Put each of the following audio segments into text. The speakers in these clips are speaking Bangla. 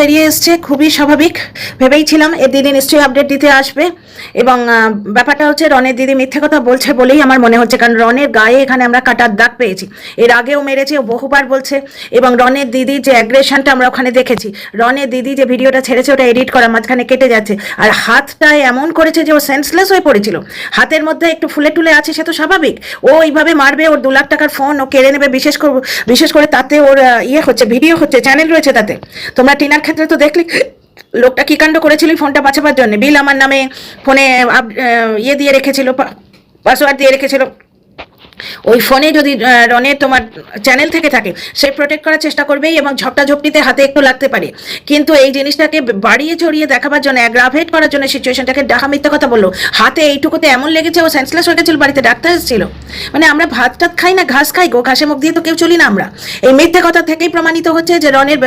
বেরিয়ে এসছে, খুবই স্বাভাবিক। ভেবেইছিলাম এর দিদি নিশ্চয়ই আপডেট দিতে আসবে। এবং ব্যাপারটা হচ্ছে রনের দিদি মিথ্যে কথা বলছে বলেই আমার মনে হচ্ছে, কারণ রনের গায়ে এখানে আমরা কাটার দাগ পেয়েছি। এর আগেও মেরেছে বহুবার বলছে। এবং রনের দিদির যে অ্যাগ্রেশনটা আমরা ওখানে দেখেছি, রনের দিদি যে ভিডিওটা ছেড়েছে, ওটা এডিট করা মাঝখানে কেটে যাচ্ছে। আর হাতটা এমন করেছে যে ও সেন্সলেস হয়ে পড়েছিল। হাতের মধ্যে একটু ফুলে টুলে আছে, সে তো স্বাভাবিক। ও এইভাবে মারবে, ওর দু লাখ টাকার ফোন ও কেড়ে নেবে, বিশেষ করে বিশেষ করে তাতে ওর ইয়ে হচ্ছে ভিডিও হচ্ছে চ্যানেল রয়েছে তাতে। তোমরা টিনার ক্ষেত্রে তো দেখলি, লোকটা কি কাণ্ড করেছিল ফোনটা বাঁচাবার জন্য? বিল আমার নামে ফোনে ইয়ে দিয়ে রেখেছিল পাসওয়ার্ড দিয়ে রেখেছিল। ওই ফোনে যদি রনের তোমার চ্যানেল থেকে থাকে, সে প্রোটেক্ট করার চেষ্টা করবেই এবং ঝপটা ঝপটিতে হাতে একটু লাগতে পারে। কিন্তু এই জিনিসটাকে বাড়িয়ে চড়িয়ে দেখাবার জন্য অ্যাগ্রাভেট করার জন্য সিচুয়েশনটাকে ডাকা মিথ্যা কথা বলল। হাতে এইটুকুতে এমন লেগেছে, ও সেন্সলেস হয়ে গেছিল, বাড়িতে ডাক্তার এসেছিল। মানে আমরা ভাত টাত খাই না, ঘাস খাই গো, ঘাসে মুখ দিয়ে তো কেউ চলি না আমরা। এই মিথ্যে কথা থেকেই প্রমাণিত হচ্ছে যে রনের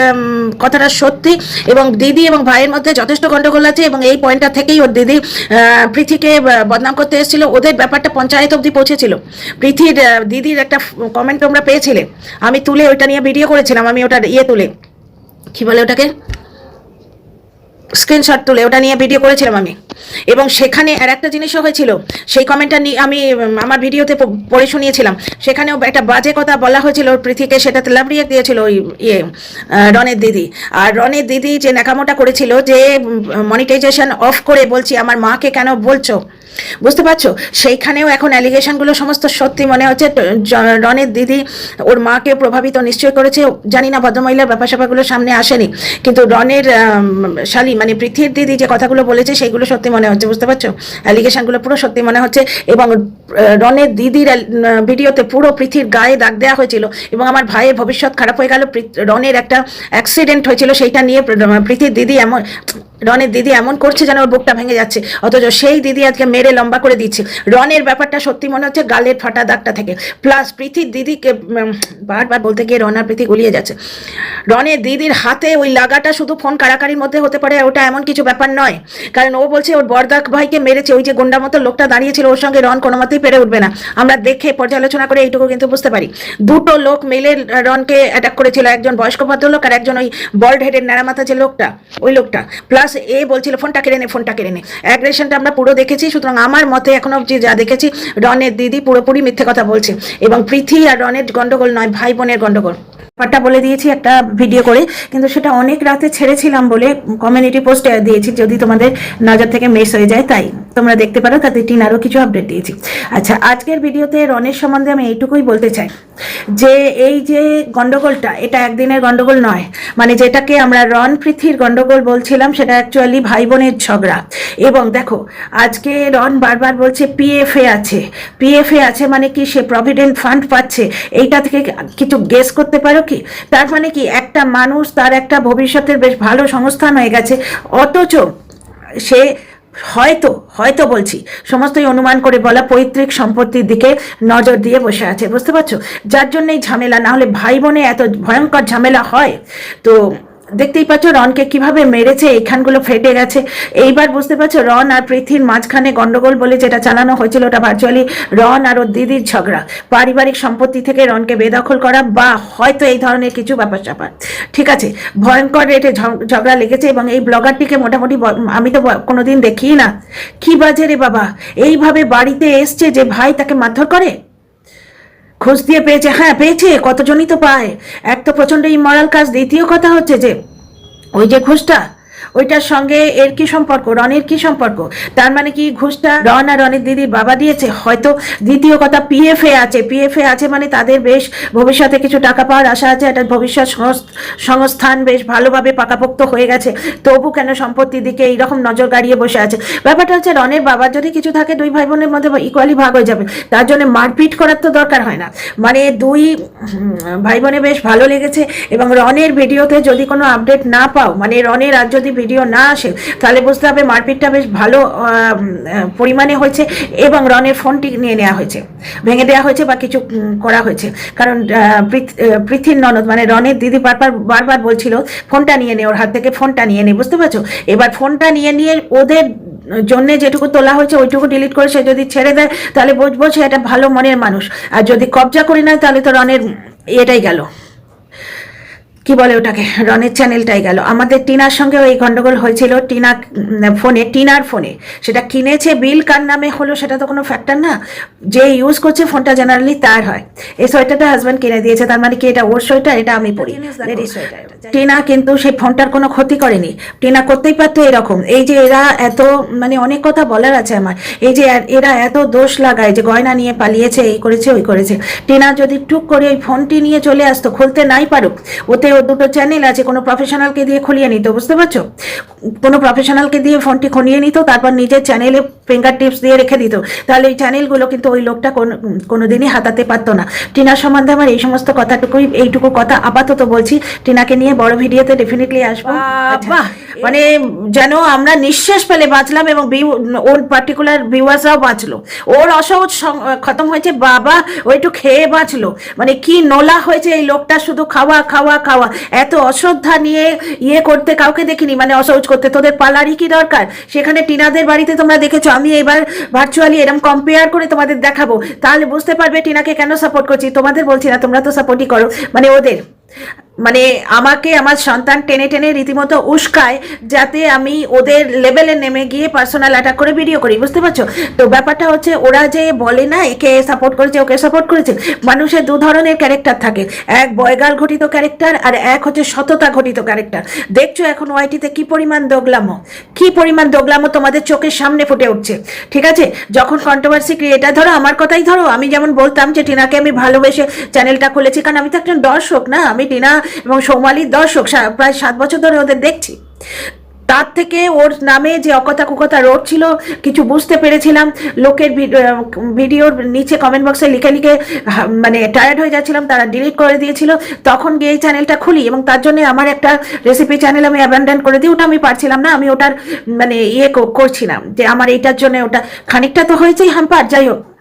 কথাটা সত্যি এবং দিদি এবং ভাইয়ের মধ্যে যথেষ্ট গন্ডগোল আছে এবং এই পয়েন্টটা থেকেই ওর দিদি পৃথিকে বদনাম করতে এসেছিল। ওদের ব্যাপারটা পঞ্চায়েত অবধি পৌঁছেছিল। পৃথির আহ, দিদির একটা কমেন্ট তোমরা পেয়েছিলে। আমি তুলে ওইটা নিয়ে ভিডিও করেছিলাম আমি ওটা ইয়ে তুলে। কি বলে ওটাকে? স্ক্রিনশট তুলে ওটা নিয়ে ভিডিও করেছিলাম আমি। এবং সেখানে আর একটা জিনিসও হয়েছিল সেই কমেন্টটা নিয়ে আমি আমার ভিডিওতে পড়ে শুনিয়েছিলাম। সেখানেও একটা বাজে কথা বলা হয়েছিল পৃথিকে সেটাতে লাভ দিয়েছিল ওই ইয়ে রনের দিদি। আর রনের দিদি যে ন্যাকামোটা করেছিল যে মনিটাইজেশন অফ করে বলছি আমার মাকে কেন বলছো? বুঝতে পারছ? সেইখানেও এখন অ্যালিগেশনগুলো সমস্ত সত্যি মনে হচ্ছে। রনের দিদি ওর মাকে প্রভাবিত নিশ্চয় করেছে। জানি না ভদ্রমহিলার ব্যাপার স্যাপারগুলো সামনে আসেনি। কিন্তু রনের শালি মানে পৃথির দিদি যে কথাগুলো বলেছে, সেইগুলো সত্যি মনে হচ্ছে। বুঝতে পারছ? অ্যালিগেশনগুলো পুরো সত্যি মনে হচ্ছে। এবং রনের দিদির ভিডিওতে পুরো পৃথির গায়ে দাগ দেওয়া হয়েছিল। এবং আমার ভাইয়ের ভবিষ্যৎ খারাপ হয়ে গেল। রনের একটা অ্যাক্সিডেন্ট হয়েছিল। সেইটা নিয়ে পৃথির দিদি এমন, রনের দিদি এমন করছে যেন ওর বুকটা ভেঙে যাচ্ছে। অথচ সেই দিদি আজকে মেরে লম্বা করে দিচ্ছে। রনের ব্যাপারটা সত্যি মনে হচ্ছে গালের ফাটা দাগটা থেকে। প্লাস প্রীতির দিদিকে বারবার বলতে গিয়ে রনার প্রীতি গুলিয়ে যাচ্ছে। রনের দিদির হাতে ওই লাগাটা শুধু ফোন কারাকারির মধ্যে হতে পারে, ওটা এমন কিছু ব্যাপার নয়। কারণ ও বলছে, ওর বরদাক ভাইকে মেরেছে, ওই যে গুন্ডা মতো লোকটা দাঁড়িয়েছিল, ওর সঙ্গে রন কোনো মতেই পেরে উঠবে না। আমরা দেখে পর্যালোচনা করে এইটুকু কিন্তু বুঝতে পারি। দুটো লোক মিলে রনকে অ্যাটাক করেছিল, একজন বয়স্ক ভদ্রলোক আর একজন ওই বল্ড হেডের ন্যাড়ামাথা যে লোকটা, ওই লোকটা। প্লাস এ বলছিল, ফোনটা কেড়ে নে, ফোনটা কেড়ে নে। অ্যাগ্রেশনটা আমরা পুরো দেখেছি, সুতরাং আমার মতে এখন অবধি যা দেখেছি রনের দিদি পুরোপুরি মিথ্যে কথা বলছে। এবং পৃথিবী আর রনের গন্ডগোল নয় ভাই বোনের গন্ডগোল। ব্যাপারটা বলে দিয়েছি একটা ভিডিও করে, কিন্তু সেটা অনেক রাতে ছেড়েছিলাম বলে কমিউনিটি পোস্টে দিয়েছি, যদি তোমাদের নজর থেকে মিস হয়ে যায় তাই। তোমরা দেখতে পারো, তাতে টিন আরও কিছু আপডেট দিয়েছি। আচ্ছা আজকের ভিডিওতে রনের সম্বন্ধে আমি এইটুকুই বলতে চাই। যে এই যে গন্ডগোলটা, এটা একদিনের গন্ডগোল নয়। মানে যেটাকে আমরা রন পৃথির গন্ডগোল বলছিলাম, সেটা অ্যাকচুয়ালি ভাই বোনের ঝগড়া। এবং দেখো, আজকে রন বারবার বলছে পিএফএ আছে। পিএফএ আছে মানে কি সে প্রভিডেন্ট ফান্ড পাচ্ছে? এইটা থেকে কিছু গেস করতে পারো? কি? তার মানে কি, একটা মানুষ তার একটা ভবিষ্যতের বেশ ভালো সংস্থান হয়ে গেছে, অথচ সে হয়তো হয়তো বলছি, সমস্তই অনুমান করে বলা পৈতৃক সম্পত্তির দিকে নজর দিয়ে বসে আছে, বুঝতে পারছ? যার জন্যই ঝামেলা, না হলে ভাই বোনে এত ভয়ঙ্কর ঝামেলা হয়। তো দেখতেই পাচ্ছ রনকে কীভাবে মেরেছে, এইখানগুলো ফেটে গেছে। এইবার বুঝতে পারছ, রন আর পৃথির মাঝখানে গন্ডগোল বলে যেটা চালানো হয়েছিল ওটা ভার্চুয়ালি রন আর ওর দিদির ঝগড়া। পারিবারিক সম্পত্তি থেকে রনকে বেদখল করা বা হয়তো এই ধরনের কিছু ব্যাপার স্যাপার ঠিক আছে, ভয়ঙ্কর রেটে ঝগ- ঝগড়া লেগেছে এবং এই ব্লগারটিকে মোটামুটি আমি তো কোনোদিন দেখি না। কি বাজে রে বাবা, এইভাবে বাড়িতে এসছে যে ভাই তাকে মারধর করে? খোঁজ দিয়ে পেয়েছে। হ্যাঁ পেয়েছে, কতজনই তো পায়। এক তো প্রচণ্ড ইমরাল কাজ, দ্বিতীয় কথা হচ্ছে যে, ওই যে ঘুষটা ওইটার সঙ্গে এর কি সম্পর্ক? রনের কি সম্পর্ক? তার মানে কি ঘুষটা রন আর রনের দিদির বাবা দিয়েছে? হয়তো দ্বিতীয় কথা পিএফএ আছে। পিএফএ আছে মানে তাদের বেশ ভবিষ্যতে কিছু টাকা পাওয়ার আশা আছে। একটা ভবিষ্যৎ সংস- সংস্থান বেশ ভালোভাবে পাকাপোক্ত হয়ে গেছে। তবু কেন সম্পত্তির দিকে এইরকম নজর গাড়িয়ে বসে আছে? ব্যাপারটা হচ্ছে রনের বাবার যদি কিছু থাকে, দুই ভাই বোনের মধ্যে ইকুয়ালি ভাগ হয়ে যাবে। তার জন্য মারপিট করার তো দরকার হয় না। মানে দুই ভাই বোনে বেশ ভালো লেগেছে এবং রনের ভিডিওতে যদি কোনো আপডেট না পাও মানে রনের আর যদি ভিডিও না আসে তাহলে বুঝতে হবে মারপিটটা বেশ ভালো পরিমাণে হয়েছে এবং রনের ফোনটি নিয়ে নেওয়া হয়েছে ভেঙে দেওয়া হয়েছে বা কিছু করা হয়েছে। কারণ আহ, পৃথ- আহ, পৃথির ননদ মানে রনের দিদি বারবার বারবার বলছিল ফোনটা নিয়ে নে ওর হাত থেকে ফোনটা নিয়ে নে। বুঝতে পারছ? এবার ফোনটা নিয়ে নিয়ে ওদের জন্য যেটুকু তোলা হয়েছে ওইটুকু ডিলিট করে সে যদি ছেড়ে দেয় তাহলে বুঝব সে একটা ভালো মনের মানুষ। আর যদি কবজা করে নেয় তাহলে তো রনের এটাই গেল। কি বলে ওটাকে? রনের চ্যানেলটাই গেল। আমাদের টিনার সঙ্গে ওই গন্ডগোল হয়েছিল টিনা ফোনে টিনার ফোনে। সেটা কিনেছে বিল কার নামে হলো সেটা তো কোনো ফ্যাক্টর না। যে ইউজ করছে ফোনটা জেনারেলি তার হয়। এই সোয়েটারটা হাজব্যান্ড কিনে দিয়েছে তার মানে কি এটা ওর সোয়েটার এটা আমি সোয়েটার টিনা কিন্তু সেই ফোনটার কোনো ক্ষতি করেনি। টিনা করতেই পারতো এরকম। এই যে এরা এত মানে অনেক কথা বলার আছে আমার। এই যে এরা এত দোষ লাগায় যে গয়না নিয়ে পালিয়েছে এই করেছে ওই করেছে। টিনা যদি টুক করে ওই ফোনটি নিয়ে চলে আসতো খুলতে নাই পারুক ওতে ওর দুটো চ্যানেল আছে কোনো প্রফেশনালকে দিয়ে খুলিয়ে নিত বুঝতে পারছ? কোনো প্রফেশনালকে দিয়ে ফোনটি খুলিয়ে নিত তারপর নিজের চ্যানেলে ফিঙ্গার টিপস দিয়ে রেখে দিত। তাহলে এই চ্যানেলগুলো কিন্তু ওই লোকটা কোনো কোনোদিনই হাতাতে পারতো না। টিনার সম্বন্ধে আমার এই সমস্ত কথাটুকুই এইটুকু কথা আপাতত বলছি। টিনাকে নিয়ে বড় ভিডিওতে ডেফিনেটলি আসব। বাহ। মানে যেন আমরা নিঃশ্বাস পেলে বাঁচলাম এবং ওর পার্টিকুলার ভিউয়ার্সরাও বাঁচলো। ওর অসহজ খতম হয়েছে, বাবা ও একটু খেয়ে বাঁচলো। মানে কি নোলা হয়েছে এই লোকটা শুধু খাওয়া খাওয়া খাওয়া। এত অশ্রদ্ধা নিয়ে ইয়ে করতে কাউকে দেখিনি মানে অসহজ করতে। তোদের পালারই কি দরকার? সেখানে টিনাদের বাড়িতে তোমরা দেখেছ, আমি এবার ভার্চুয়ালি এরকম কম্পেয়ার করে তোমাদের দেখাবো। তাহলে বুঝতে পারবে টিনাকে কেন সাপোর্ট করছি? তোমাদের বলছি না, তোমরা তো সাপোর্টই করো। মানে ওদের। মানে আমাকে আমার সন্তান টেনে টেনে রীতিমতো উস্কায় যাতে আমি ওদের লেভেলে নেমে গিয়ে পার্সোনাল অ্যাটাক করে ভিডিও করি, বুঝতে পারছ? তো ব্যাপারটা হচ্ছে ওরা যে বলে না, একে সাপোর্ট করেছে, ওকে সাপোর্ট করেছে, মানুষের দু ধরনের ক্যারেক্টার থাকে। এক বয়গাল ঘটিত ক্যারেক্টার আর এক হচ্ছে সততা ঘটিত ক্যারেক্টার দেখছ এখন ওয়াইটিতে কি পরিমাণ দোগলামো? কি পরিমাণ দোগলামো তোমাদের চোখের সামনে ফুটে উঠছে? ঠিক আছে? যখন কন্ট্রোভার্সি ক্রিয়েটার ধরো আমার কথাই ধরো, আমি যেমন বলতাম যে টিনাকে আমি ভালোবেসে চ্যানেলটা খুলেছি, কারণ আমি তো একজন দর্শক না, আমি টিনা এবং সৌমালির দর্শক প্রায় সাত বছর ধরে ওদের দেখছি। তার থেকে ওর নামে যে অকথা কুকথা রোড ছিল, কিছু বুঝতে পেরেছিলাম। লোকের ভিড- ভিডিওর নিচে কমেন্ট বক্সে লিখে লিখে মানে টায়ার্ড হয়ে যাচ্ছিলাম, তারা ডিলিট করে দিয়েছিল। তখন গিয়ে এই চ্যানেলটা খুলি এবং তার জন্য আমার একটা রেসিপি চ্যানেল আমি অ্যাবান্ডান করে দিই, ওটা আমি পারছিলাম না, আমি ওটার মানে ইয়ে করছিলাম। যে আমার এইটার জন্য ওটা, খানিকটা তো হয়েছেই হাম্পার যাই হোক।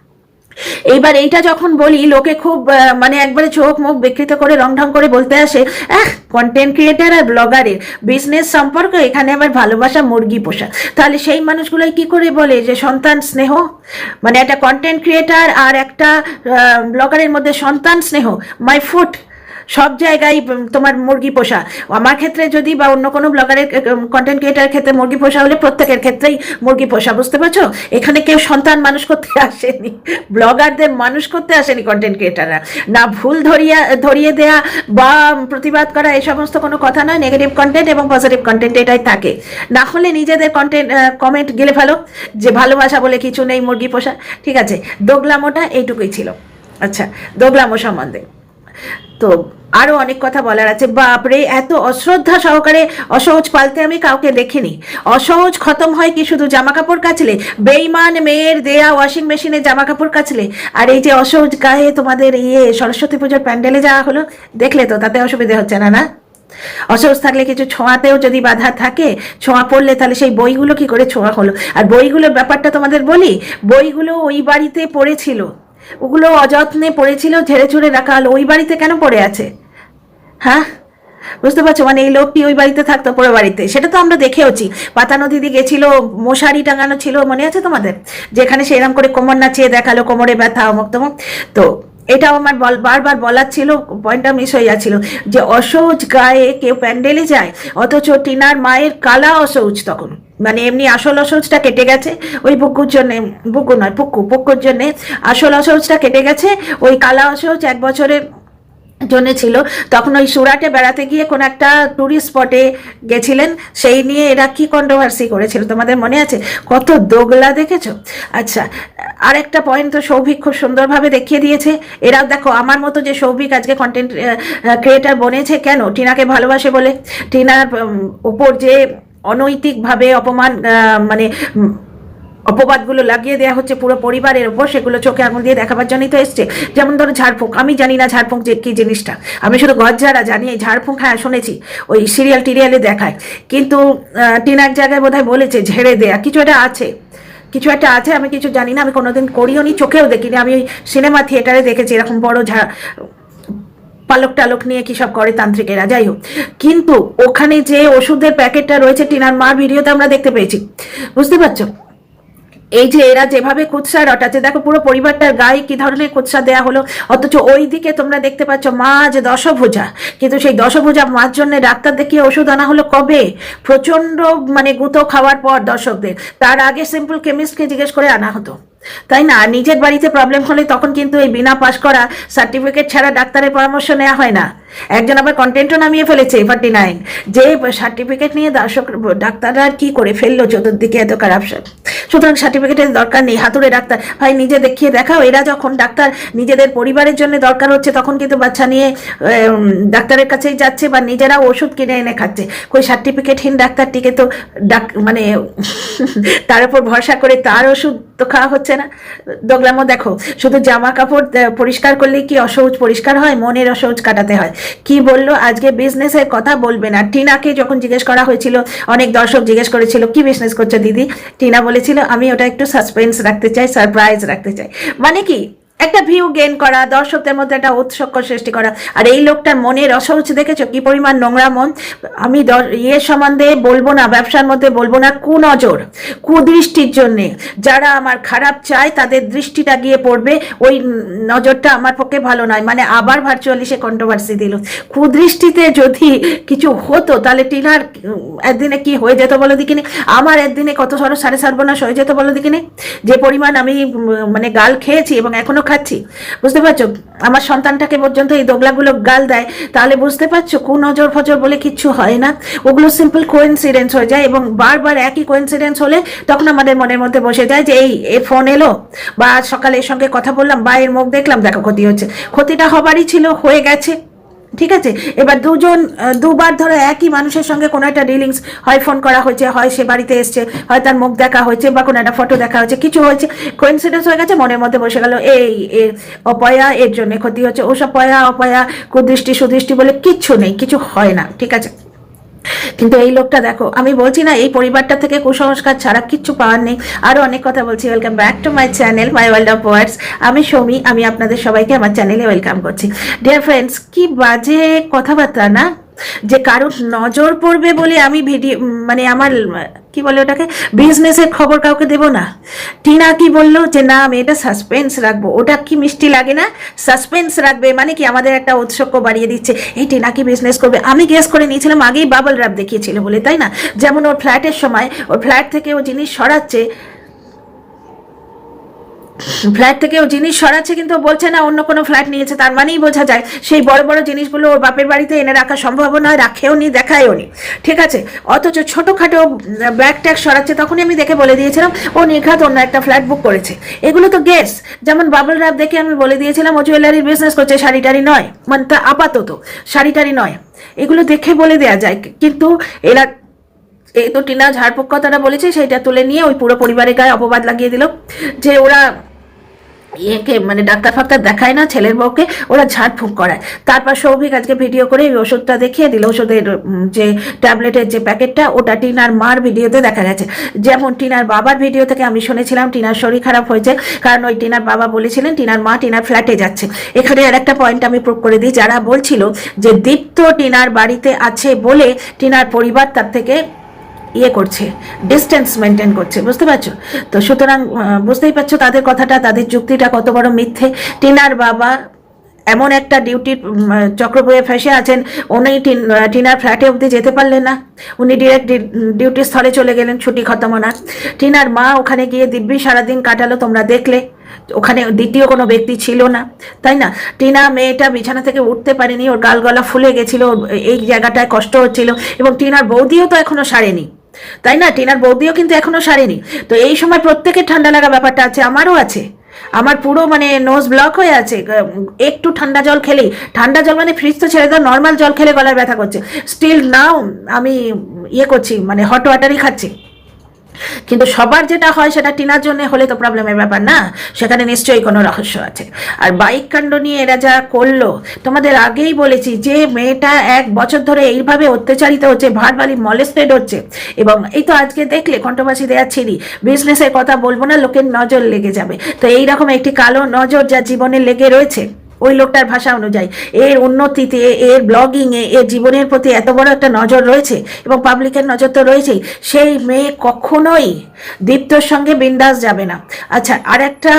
এইবার এইটা যখন বলি, লোকে খুব মানে একবারে চোখ মুখ বিকৃত করে রং ঢং করে বলতে আসে, আহ কন্টেন্ট ক্রিয়েটার আর ব্লগারের বিজনেস সম্পর্ক, এখানে আবার ভালোবাসা মুরগি পোষা। তাহলে সেই মানুষগুলোই কি করে বলে যে, সন্তান স্নেহ? মানে একটা কন্টেন্ট ক্রিয়েটার আর একটা ব্লগারের মধ্যে সন্তান স্নেহ মাই ফুড সব জায়গায় তোমার মুরগি পোষা। আমার ক্ষেত্রে যদি বা অন্য কোনো ব্লগারের কন্টেন্ট ক্রিয়েটারের ক্ষেত্রে মুরগি পোষা হলে প্রত্যেকের ক্ষেত্রেই মুরগি পোষা, বুঝতে পারছ? এখানে কেউ সন্তান মানুষ করতে আসেনি, ব্লগারদের মানুষ করতে আসেনি কন্টেন্ট ক্রিয়েটাররা না ভুল ধরিয়া, ধরিয়ে দেয়া বা প্রতিবাদ করা, এই সমস্ত কোনো কথা নয় নেগেটিভ কন্টেন্ট এবং পজিটিভ কন্টেন্ট এটাই থাকে। না হলে নিজেদের কন্টেন্ট কমেন্ট গেলে ভালো, যে ভালোবাসা বলে কিছু নেই মুরগি পোষা, ঠিক আছে? দোগলামোটা এইটুকুই ছিল। আচ্ছা দোগলামো সম্বন্ধে। তো আরও অনেক কথা বলার আছে। বাপরে, এত অশ্রদ্ধা সহকারে অসহজ পালতে আমি কাউকে দেখিনি। অসহজ খতম হয় কি শুধু জামা কাপড় কাচলে? বেইমান মেয়ের দেয়া ওয়াশিং মেশিনে জামা কাপড় কাচলে? আর এই যে অসহজ গায়ে তোমাদের ইয়ে সরস্বতী পুজোর প্যান্ডেলে যাওয়া হলো, দেখলে তো তাতে অসুবিধা হচ্ছে না না? অসহজ থাকলে কিছু ছোঁয়াতেও যদি বাধা থাকে, ছোঁয়া পড়লে তাহলে সেই বইগুলো কি করে ছোঁয়া হলো? আর বইগুলোর ব্যাপারটা তোমাদের বলি, বইগুলো ওই বাড়িতে পড়েছিল। ওগুলো অযত্নে পড়েছিল, ঝেড়ে ঝুড়ে রাখা হলো ওই বাড়িতে কেন পড়ে আছে? হ্যাঁ? বুঝতে পারছ? মানে এই লোকটি ওই বাড়িতে থাকতো পরে বাড়িতে। সেটা তো আমরা দেখেওছি। পাতা নদীতে গেছিল, মশারি টাঙানো ছিল, মনে আছে তোমাদের? যেখানে সেরকম করে কোমর নাচিয়ে দেখাল, কোমরে ব্যথা, অমুক তো এটাও আমার বারবার বলার ছিল পয়েন্টটা মিস হয়ে যাচ্ছিল। যে অসহজ গায়ে কেউ প্যান্ডেলে যায়, অথচ টিনার মায়ের কালা অসহজ তখন। মানে এমনি আসল অসহজটা কেটে গেছে, ওই বুকুর জন্যে, বুকু নয় পুক্কু পুকুর জন্যে আসল অসহজটা কেটে গেছে, ওই কালা অসহজ এক বছরের জন্য ছিল, তখন ওই সুরাটে বেড়াতে গিয়ে কোন একটা টুরিস্ট স্পটে গেছিলেন, সেই নিয়ে এরা কি কন্ট্রোভার্সি করেছিল তোমাদের মনে আছে? কত দোগলা দেখেছ? আচ্ছা আরেকটা পয়েন্ট তো সৌভিক খুব সুন্দরভাবে দেখিয়ে দিয়েছে, এরাও দেখো, আমার মতো যে সৌভিক আজকে কন্টেন্ট ক্রিয়েটার বনেছে, কেন? টিনাকে ভালোবাসে বলে, টিনার উপর যে অনৈতিকভাবে অপমান মানে অপবাদগুলো লাগিয়ে দেওয়া হচ্ছে পুরো পরিবারের ওপর সেগুলো চোখে আঙুল দিয়ে দেখাবার জন্যই তো এসছে। যেমন ধরো ঝাড়ফুঁক, আমি জানি না ঝাড়ফুঁক যে কি জিনিসটা। আমি শুধু গজ্জারা জানি, এই ঝাড়ফুঁক হ্যাঁ শুনেছি, ওই সিরিয়াল টিরিয়ালে দেখায়। কিন্তু টিনার জায়গায় বোধহয় বলেছে ঝেড়ে দেয়া। কিছু একটা আছে, কিছু একটা আছে, আমি কিছু জানি না, আমি কোনোদিন করিও নি চোখেও দেখিনি। আমি ওই সিনেমা থিয়েটারে দেখেছি, এরকম বড় ঝাড় পালক টালক নিয়ে কি সব করে তান্ত্রিকেরা? যাই হোক, কিন্তু ওখানে যে ওষুধের প্যাকেটটা রয়েছে টিনার মার ভিডিওতে আমরা দেখতে পেয়েছি। বুঝতে পারছ? এই যে এরা যেভাবে কুৎসা রটাচ্ছে, দেখো পুরো পরিবারটার গায়ে কি ধরনের কুৎসা দেয়া হলো, অথচ ওই দিকে তোমরা দেখতে পাচ্ছ মাছ দশভুজা। কিন্তু সেই দশভুজা মাছ জন্য ডাক্তার দেখিয়ে ওষুধ আনা হলো কবে? প্রচণ্ড মানে গুঁতো খাওয়ার পর দর্শকদের। তার আগে সিম্পল কেমিস্টকে জিজ্ঞেস করে আনা হতো। তাই না? নিজের বাড়িতে প্রবলেম হলে তখন কিন্তু এই বিনা পাশ করা সার্টিফিকেট ছাড়া ডাক্তারের পরামর্শ নেওয়া হয় না। একজন আবার কন্টেন্টও নামিয়ে ফেলেছে ফর্টি নাইন যে সার্টিফিকেট নিয়ে দর্শক, ডাক্তাররা আর কি করে ফেলল চতুর্দিকে এত কারাপশন সুতরাং সার্টিফিকেটের দরকার নেই। হাতুড়ে ডাক্তার, ভাই নিজে দেখিয়ে দেখাও। এরা যখন ডাক্তার নিজেদের পরিবারের জন্য দরকার হচ্ছে, তখন কিন্তু বাচ্চা নিয়ে ডাক্তারের কাছেই যাচ্ছে বা নিজেরাও ওষুধ কিনে এনে খাচ্ছে। কই সার্টিফিকেটহীন ডাক্তারটিকে তো ডাক মানে তার উপর ভরসা করে তার ওষুধ তো খাওয়া হচ্ছে না। দোগলামো, দেখো, শুধু জামা কাপড় পরিষ্কার করলে কি অসহজ পরিষ্কার হয়? মনের অসহজ কাটাতে হয়। কি বলল? আজকে বিজনেসের কথা বলবে না। টিনাকে যখন জিজ্ঞেস করা হয়েছিল, অনেক দর্শক জিজ্ঞেস করেছিল, কি বিজনেস করছে দিদি? টিনা বলেছিল, আমি ওটা একটু সাসপেন্স রাখতে চাই সারপ্রাইজ রাখতে চাই। মানে কি? একটা ভিউ গেইন করা, দর্শকদের মধ্যে একটা উৎসক্ষ সৃষ্টি করা। আর এই লোকটার মনের অসহজ দেখেছ? কি পরিমাণ নোংরা মন? আমি ইয়ের সম্বন্ধে বলব না, ব্যবসার মধ্যে বলব না, কুনজর, কুদৃষ্টির জন্যে। যারা আমার খারাপ চায়, তাদের দৃষ্টিটা গিয়ে পড়বে, ওই নজরটা আমার পক্ষে ভালো নয়। মানে আবার ভার্চুয়ালি সে কন্ট্রোভার্সি দিল। কুদৃষ্টিতে যদি কিছু হতো, তাহলে টিনার একদিনে কি হয়ে যেত বলো দেখিনি? আমার একদিনে কত সরো সাড়ে সর্বনাশ হয়ে যেত বলো দেখিনি? যে পরিমাণ আমি মানে গাল খেয়েছি এবং এখনও খাচ্ছি। বুঝতে পারছ? আমার সন্তানটাকে পর্যন্ত এই দোগলাগুলো গাল দেয়। তাহলে বুঝতে পারছ কোন নজর ফজর বলে কিচ্ছু হয় না? ওগুলো সিম্পল কোইন্সিডেন্স হয়ে যায় এবং বারবার একই কোইন্সিডেন্স হলে তখন আমাদের মনের মধ্যে বসে যায় যে, এই, এ ফোন এলো? বা সকালে এর সঙ্গে কথা বললাম বা এর মুখ দেখলাম, দেখো ক্ষতি হচ্ছে। ক্ষতিটা হবারই ছিল, হয়ে গেছে। ঠিক আছে? এবার দুজন দুবার ধরো একই মানুষের সঙ্গে কোনো একটা ডিলিংস হয় ফোন করা হয়েছে, হয় সে বাড়িতে এসছে, হয় তার মুখ দেখা হয়েছে বা কোনো একটা ফটো দেখা হয়েছে, কিছু হয়েছে কোইন্সিডেন্স হয়ে গেছে, মনের মধ্যে বসে গেল, এই, এ অপয়া, এর জন্য ক্ষতি হচ্ছে, ওসব পয়া, অপয়া, কুদৃষ্টি সুদৃষ্টি বলে কিছু নেই, কিছু হয় না, ঠিক আছে? কিন্তু এই লোকটা দেখো, আমি বলছি না এই পরিবারটা থেকে কুসংস্কার ছাড়া কিচ্ছু পাওয়ার নেই। আরও অনেক কথা বলছি welcome back to my channel my world of words আমি সৌমি, আমি আপনাদের সবাইকে আমার চ্যানেলে ওয়েলকাম করছি। ডিয়ার ফ্রেন্ডস কি বাজে কথাবার্তা না? যে কারোর নজর পড়বে বলে আমি ভিডিও মানে আমার, কি বলে ওটাকে বিজনেসের খবর কাউকে দেব না। টিনা কি বলল যে, না, আমি এটা সাসপেন্স রাখব। ওটা কি মিষ্টি লাগে না? সাসপেন্স রাখবে মানে কি আমাদের একটা উৎসক্য বাড়িয়ে দিচ্ছে। এই টিনা কি বিজনেস করবে? আমি গেস করে নিয়েছিলাম, আগেই বাবল র্যাপ দেখিয়েছিল বলে, তাই না? যেমন ওর ফ্ল্যাটের সময়, ওর ফ্ল্যাট থেকে ও জিনিস সরাচ্ছে ফ্ল্যাট থেকে ও জিনিস সরাচ্ছে কিন্তু বলছে, না, অন্য কোনো ফ্ল্যাট নিয়েছে। তার মানেই বোঝা যায়, সেই বড় বড় জিনিসগুলো ওর বাপের বাড়িতে এনে রাখা সম্ভব নয়, রাখেও নি, দেখায়ও নি। ঠিক আছে? অথচ ছোটোখাটো ব্যাগ ট্যাগ সরাচ্ছে, তখনই আমি দেখে বলে দিয়েছিলাম, ও নির্ঘাত অন্য একটা ফ্ল্যাট বুক করেছে। এগুলো তো গেস যেমন বাবল র্যাপ দেখে আমি বলে দিয়েছিলাম, ও জুয়েলারির বিজনেস করছে শাড়ি টাড়ি নয়। মানে তা আপাতত শাড়ি টাড়ি নয়। এগুলো দেখে বলে দেওয়া যায়, কিন্তু এরা এই তো টিনা ঝাড়ফুঁক কথাটা বলেছে সেটা তুলে নিয়ে ওই পুরো পরিবারের গায়ে অপবাদ লাগিয়ে দিল। যে ওরা ইয়েকে মানে ডাক্তার ফাক্তার দেখায় না, ছেলের বউকে, ওরা ঝাড়ফুঁক করায়। তারপর সৌভিক আজকে ভিডিও করে ওই ওষুধটা দেখিয়ে দিল, ওষুধের যে ট্যাবলেটের যে প্যাকেটটা, ওটা টিনার মার ভিডিওতে দেখা গেছে। যেমন টিনার বাবার ভিডিও থেকে আমি শুনেছিলাম, টিনার শরীর খারাপ হয়েছে, কারণ ওই টিনার বাবা বলেছিলেন, টিনার মা টিনার ফ্ল্যাটে যাচ্ছে। এখানে আর একটা পয়েন্ট আমি প্রুভ করে দিই, যারা বলছিল যে দীপ্ত টিনার বাড়িতে আছে বলে টিনার পরিবার তার থেকে ইয়ে করছে ডিস্টেন্স মেনটেন করছে, বুঝতে পারছ? তো সুতরাং বুঝতেই পারছ তাদের কথাটা, তাদের যুক্তিটা কত বড় মিথ্যে। টিনার বাবা এমন একটা ডিউটির বয়ে ফেসে আছেন, উনি টিন- টিনার ফ্ল্যাটে অবধি যেতে পারলেন না। উনি ডিরেক্ট ডিউটির স্থলে চলে গেলেন, ছুটি খতম ওনার টিনার মা ওখানে গিয়ে দিব্যি সারাদিন কাটালো, তোমরা দেখলে। ওখানে দ্বিতীয় কোনো ব্যক্তি ছিল না, তাই না? টিনা মেয়েটা বিছানা থেকে উঠতে পারেনি, ওর গাল গলা ফুলে গেছিল এই জায়গাটায় কষ্ট হচ্ছিল, এবং টিনার বৌদিও তো এখনও সারেনি। তাই না? টিনার বৌদিও কিন্তু এখনও সারেনি। তো এই সময় প্রত্যেকের ঠান্ডা লাগা ব্যাপারটা আছে, আমারও আছে। আমার পুরো মানে নোজ ব্লক হয়ে আছে। একটু ঠান্ডা জল খেলেই। ঠান্ডা জল মানে ফ্রিজ তো ছেড়ে দাও নর্মাল জল খেলে গলার ব্যথা করছে। স্টিল নাও আমি ইয়ে করছি মানে হট ওয়াটারই খাচ্ছি। কিন্তু সবার যেটা হয় সেটা টিনার জন্য হলে তো প্রবলেমের ব্যাপার না। সেখানে নিশ্চয়ই কোনো রহস্য আছে। আর বাইক কাণ্ড নিয়ে এরা যা করল, তোমাদের আগেই বলেছি যে মেয়েটা এক বছর ধরে এইভাবে অত্যাচারিত হচ্ছে, ভারবালি মলেস্টেড হচ্ছে। এবং এই তো আজকে দেখলে কণ্ঠবাসী দেওয়া ছিঁড়ি বিজনেসের কথা বলব না, লোকের নজর লেগে যাবে। তো এইরকম একটি কালো নজর যা জীবনে লেগে রয়েছে। ওই লোকটার ভাষা অনুযায়ী। এর উন্নতিতে, এর ব্লগিংয়ে এর জীবনের প্রতি এত বড় একটা নজর রয়েছে এবং পাবলিকের নজর তো রয়েছেই, সেই মেয়ে কখনোই দীপ্তর সঙ্গে বিন্দাস যাবে না। আচ্ছা আর একটা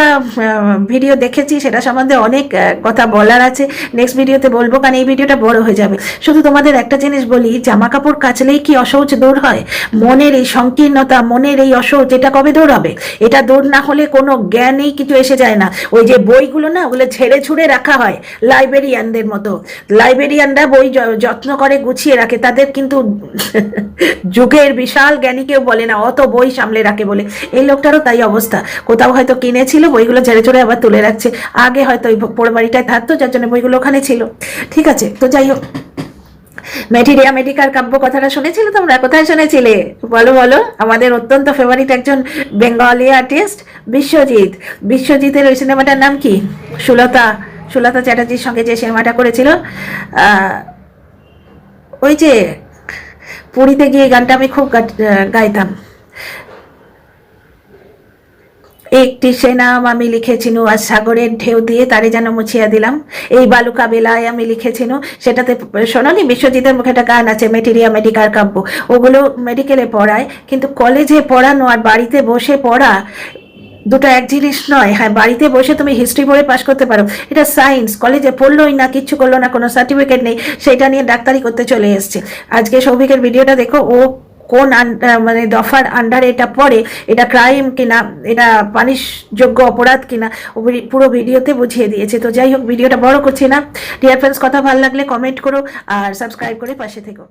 ভিডিও দেখেছি, সেটা সম্বন্ধে অনেক কথা বলার আছে। নেক্সট ভিডিওতে বলব, কারণ এই ভিডিওটা বড় হয়ে যাবে। শুধু তোমাদের একটা জিনিস বলি জামা কাপড় কাচলেই কি অসৌচ দূর হয়? মনের এই সংকীর্ণতা, মনের এই অসৌচ এটা কবে দূর হবে? এটা দূর না হলে কোনো জ্ঞানেই কিছু এসে যায় না। ওই যে বইগুলো না, ওগুলো ছেড়ে ছুড়ে রাখা হয় লাইব্রেরিয়ানদের মতো। লাইব্রেরিয়ানরা বই যত্ন করে গুছিয়ে রাখে, তাদের কিন্তু যুগের বিশাল জ্ঞানী কেউ বলে না, অত বই সামলে রাখে বলে। এই লোকটারও তাই অবস্থা। কোথাও হয়তো কিনেছিল, বইগুলো ছেড়ে ছুড়ে আবার তুলে রাখছে। আগে হয়তো ওই পোড় বাড়িটায় থাকতো, যার জন্য বইগুলো ওখানে ছিল। ঠিক আছে, তো যাই হোক। মেটেরিয়া মেডিকার কাব্য কথাটা শুনেছিলে তোমরা? কোথায় শুনেছিলে? বলো বলো। আমাদের অত্যন্ত ফেভারিট একজন বেঙ্গলি আর্টিস্ট বিশ্বজিৎ বিশ্বজিতের ওই সিনেমাটার নাম কি? সুলতা। সুলতা চ্যাটার্জির সঙ্গে যে সিনেমাটা করেছিল ওই যে পুরীতে গিয়ে গানটা আমি খুব গাইতাম। একটি সে নাম আমি লিখেছিনু, আর সাগরের ঢেউ দিয়ে তারে যেন মুছিয়া দিলাম। এই বালুকা বেলায় আমি লিখেছিনু, সেটাতে শোনোনি বিশ্বজিতের মুখে একটা গান আছে, মেটেরিয়া মেডিকাল কাব্য। ওগুলো মেডিকেলে পড়ায়, কিন্তু কলেজে পড়ানো আর বাড়িতে বসে পড়া দুটো এক জিনিস নয়। হ্যাঁ বাড়িতে বসে তুমি হিস্ট্রি পড়ে পাশ করতে পারো। এটা সায়েন্স কলেজে পড়লোই না, কিচ্ছু করল না, কোনো সার্টিফিকেট নেই। সেটা নিয়ে ডাক্তারি করতে চলে এসছে। আজকে সৌভিকের ভিডিওটা দেখো, ও কোন মানে দফার আন্ডারে এটা পড়ে, এটা ক্রাইম কিনা, এটা পানিশযোগ্য অপরাধ কিনা পুরো ভিডিওতে বুঝিয়ে দিয়েছে। তো যাই হোক ভিডিওটা বড় করছি না। ডিয়ার ফ্রেন্ডস কথা ভালো লাগলে কমেন্ট করো আর সাবস্ক্রাইব করে পাশে থেকো।